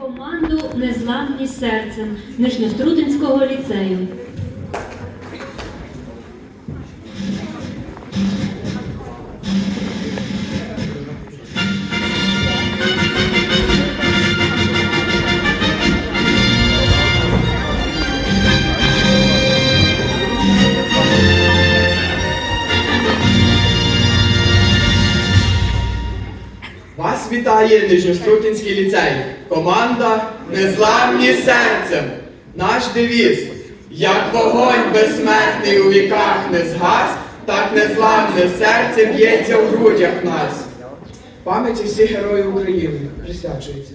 Команду Незламні серцем Нижньострудинського ліцею. Вітає Нижньострутинський ліцей. Команда Незламні серцем. Наш девіз. Як вогонь безсмертний у віках не згас, так незламне серце б'ється в грудях нас. Пам'яті всіх героїв України присвячується.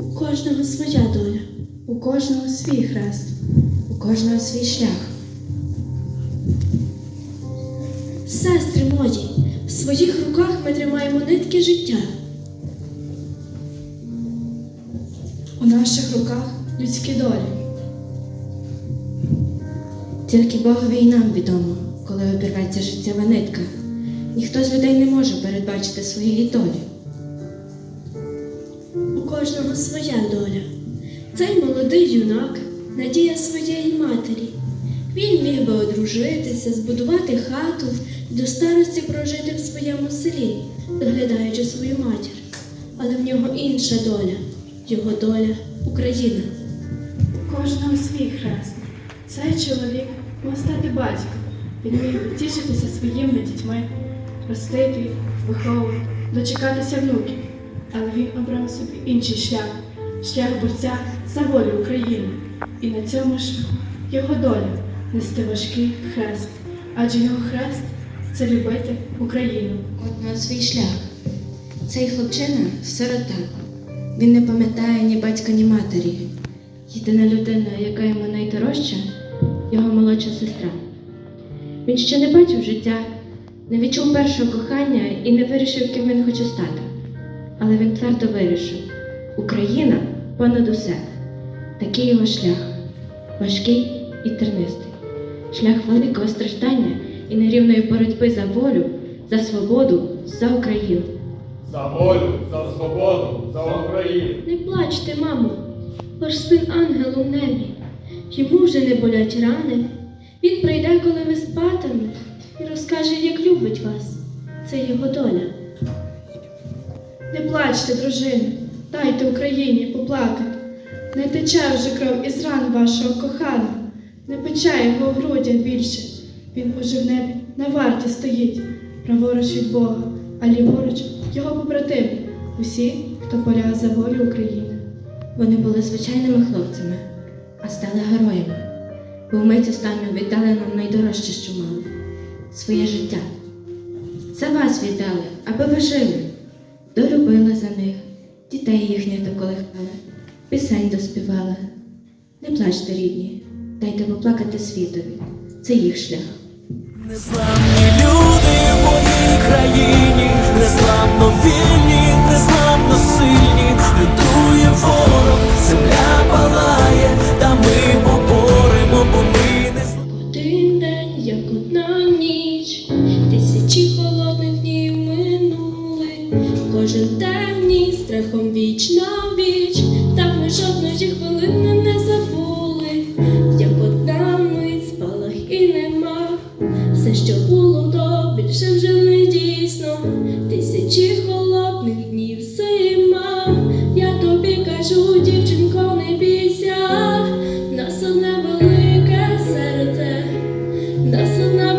У кожного своя доля, у кожного свій хрест, у кожного свій шлях. Сестри мої, в своїх руках ми тримаємо нитки життя. У наших руках людські долі. Тільки Богові і нам відомо, коли обірветься життєва нитка. Ніхто з людей не може передбачити своєї долі. У кожного своя доля. Цей молодий юнак надія своєї матері. Він міг би одружитися, збудувати хату до старості прожити в своєму селі, доглядаючи свою матір. Але в нього інша доля, його доля Україна. Кожного свій хрест. Цей чоловік мав стати батьком. Він міг тішитися своїми дітьми, ростити їх, виховувати, дочекатися внуків. Але він обрав собі інший шлях шлях борця за волю України. І на цьому шляху його доля нести важкий хрест. Адже його хрест це любити Україну. Кожного свій шлях. Цей хлопчина сирота. Він не пам'ятає ні батька, ні матері. Єдина людина, яка йому найдорожча, його молодша сестра. Він ще не бачив життя, не відчув першого кохання і не вирішив, ким він хоче стати. Але він твердо вирішив: Україна понад усе. Такий його шлях важкий і тернистий, шлях великого страждання і нерівної боротьби за волю, за свободу, за Україну. За волю, за свободу, за Україну. Не плачте, мамо, ваш син ангел у небі. Йому вже не болять рани. Він прийде, коли ви спатиме, і розкаже, як любить вас. Це його доля. Не плачте, дружини, дайте Україні поплакати. Не тече вже кров із ран вашого коханого, не пече його в грудях більше. Він уже в небі на варті стоїть, праворуч від Бога, а ліворуч його побратими, усі, хто полягає за волю України. Вони були звичайними хлопцями, а стали героями, бо вмить останню віддали нам найдорожче, що мали своє життя. За вас віддали, аби ви жили, долюбили за них, дітей їхніх доколихали, пісень доспівали. Не плачте, рідні, дайте поплакати світові. Це їх шлях. Незламні люди в моїй країні, незламно вільні, незламно сильні, лютує ворог, земля палає, та ми поборемо, бо ми не. Один день, як одна ніч, тисячі холодних днів минули, кожен темній страхом віч на віч, та ми жодної хвилини Нас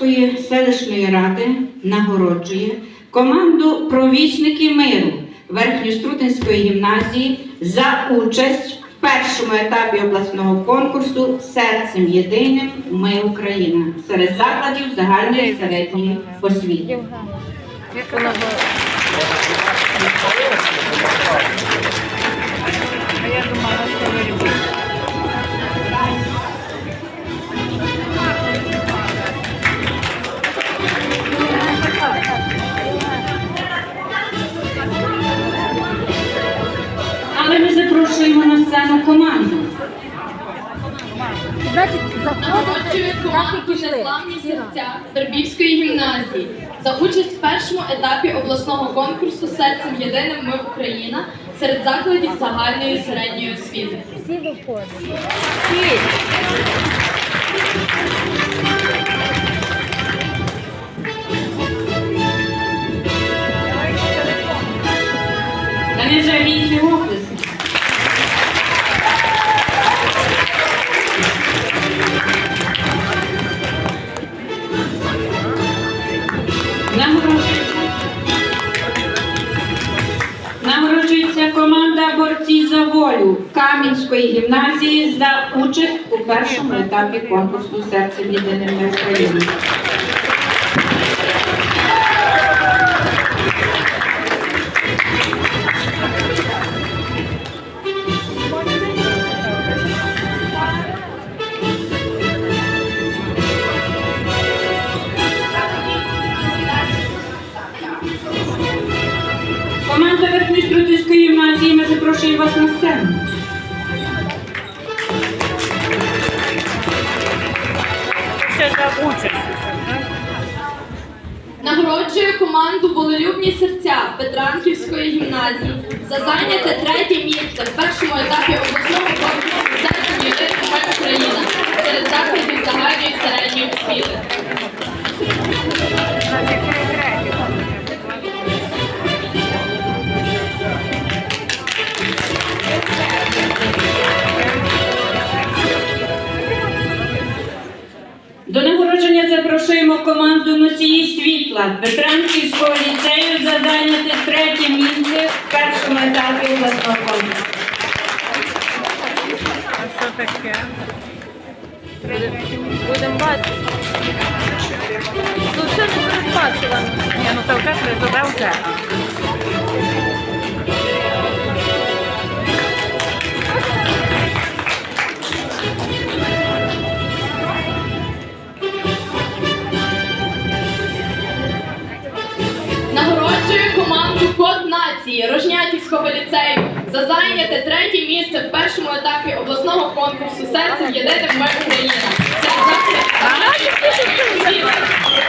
Рожнятівської селищної ради нагороджує команду Провісники миру Верхньострутинської гімназії за участь в першому етапі обласного конкурсу Серцем єдиним Ми Україна серед закладів загальної середньої освіти. Вербівської гімназії за участь в першому етапі обласного конкурсу Серцем єдиним ми Україна серед закладів загальної середньої освіти. Та не жалійте. Кам'янської гімназії за участь у першому етапі конкурсу серцем єдиним України. Нагороджує команду Волелюбні серця Петранківської гімназії за зайняте третє місце в першому етапі обласного конкурсу Серцем дітей України серед закладів загальної середньої освіти. Запрошуємо команду носії світла Петранківського ліцею за зайняти третє місце в першому етапі обласного конкурсу. Будемо бачити. Тут все не передбачувано. Ні, ну то вже призове вже. Рожнятівського ліцею за зайняте третє місце в першому етапі обласного конкурсу серце єдиним ми Україна. Серед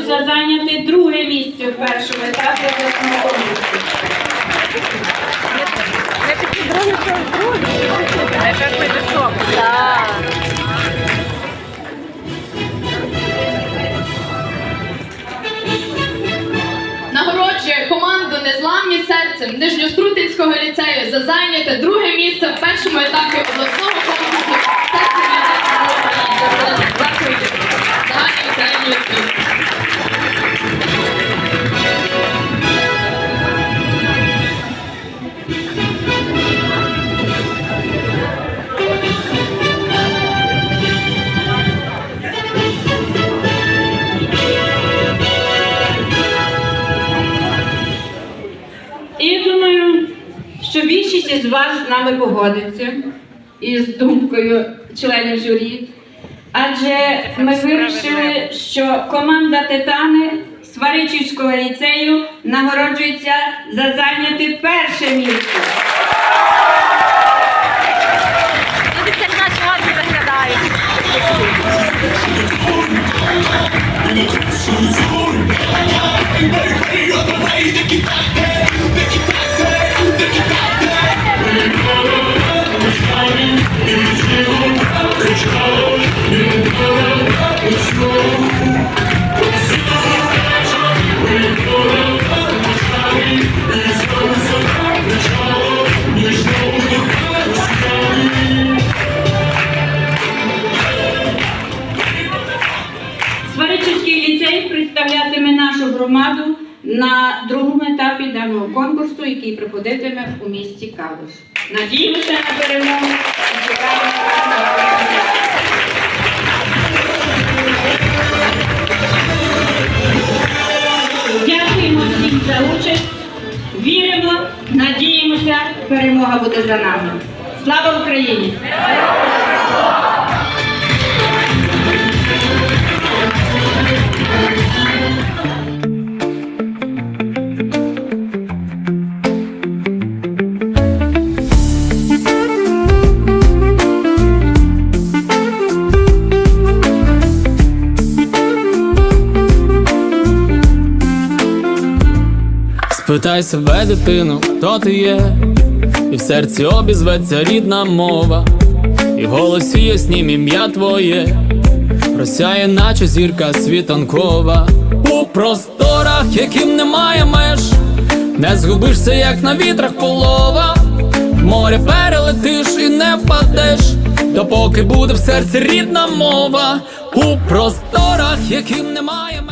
за зайняти друге місце в першому етапі обласного. Вас з погодиться із думкою членів журі. Адже ми вирішили, що команда Титани Сваричівського ліцею нагороджується за зайняте перше місце. Дивіться, як представлятиме нашу громаду на другому етапі даного конкурсу, який проходитиме у місті Калуш. Надіємося на перемогу. Дякуємо всім за участь. Віримо, надіємося, перемога буде за нами. Слава Україні! Спитай себе, дитину, хто ти є, і в серці обізветься рідна мова, і в голосі яснім ім'я твоє, просяє, наче зірка світанкова, у просторах, яким немає меж, не згубишся, як на вітрах полова, море перелетиш і не впадеш, допоки буде в серці рідна мова, у просторах, яким немає.